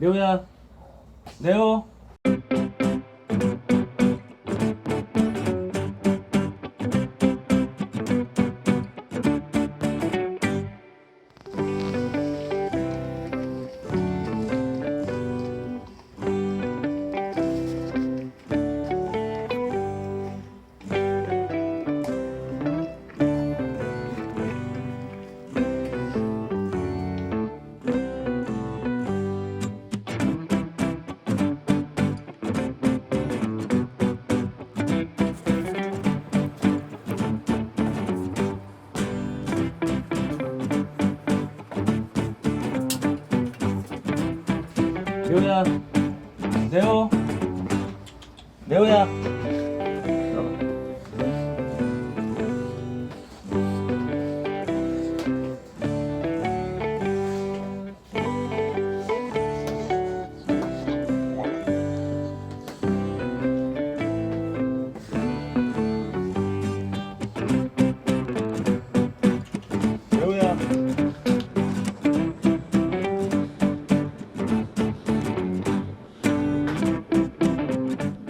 네오야. 네오 네오야. 네오. 네오야